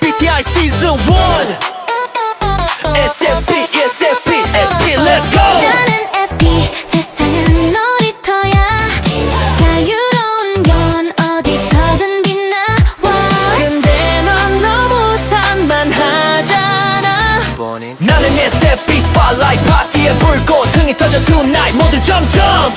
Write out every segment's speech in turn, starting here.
MBTI season 1 SFP SFP SP let's go. 나는 FP 세상은 놀이터야. 자유로운 건 어디서든 빛나와. 근데 넌 너무 산만하잖아. 나는 SFP spotlight 파티에 불꽃 흥이 터져 tonight. 모두 점점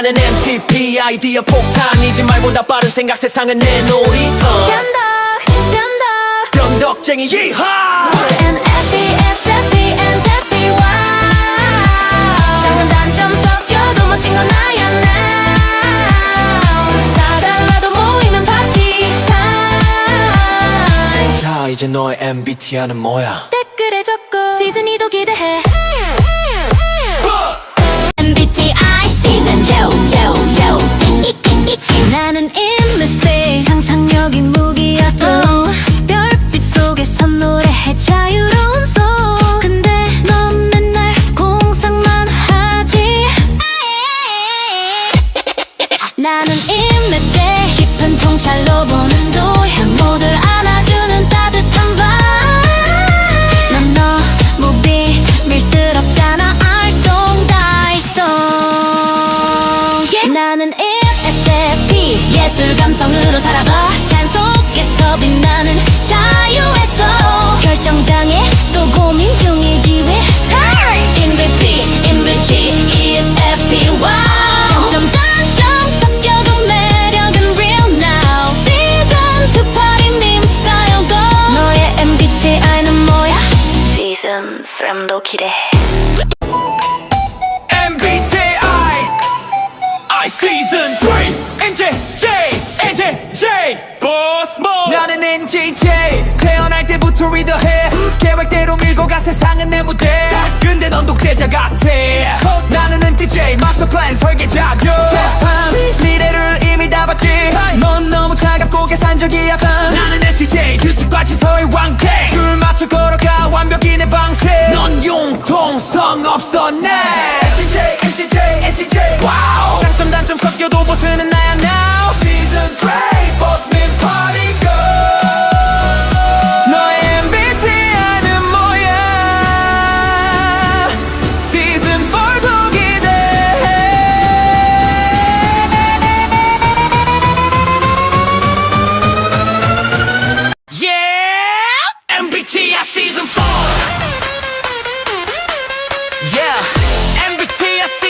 나는 MTP 아이디어 폭탄 이지 말보다 빠른 생각 세상은 내 놀이터. 변덕 변덕. 변덕쟁이 이하! NFP SFP NFP 와 장점 단점 섞여도 멋진 건 나야 now. 다 달라도 모이면 파티 타임 자 이제 너의 MBTI는 뭐야? 댓글에 적고 시즌 2도 기대해 나는 인맥제 깊은 통찰로 보는 도형 모두를 안아주는 따뜻한 밤넌 너무 비밀스럽잖아 알쏭달쏭. Yeah. 나는 ISFP 예술 감성으로 살아가 산 속에서 빛나는 자유에서 Season 3도 기대해. MBTI I. Season 3 NJJ NJJ Boss Mode. 나는 NJJ 태어날 때부터 리더해. 계획대로 밀고 가 세상은 내 무대. 근데 넌 독재자 같아. 나는 NTJ 마스터 플랜 설계자죠 내 TSC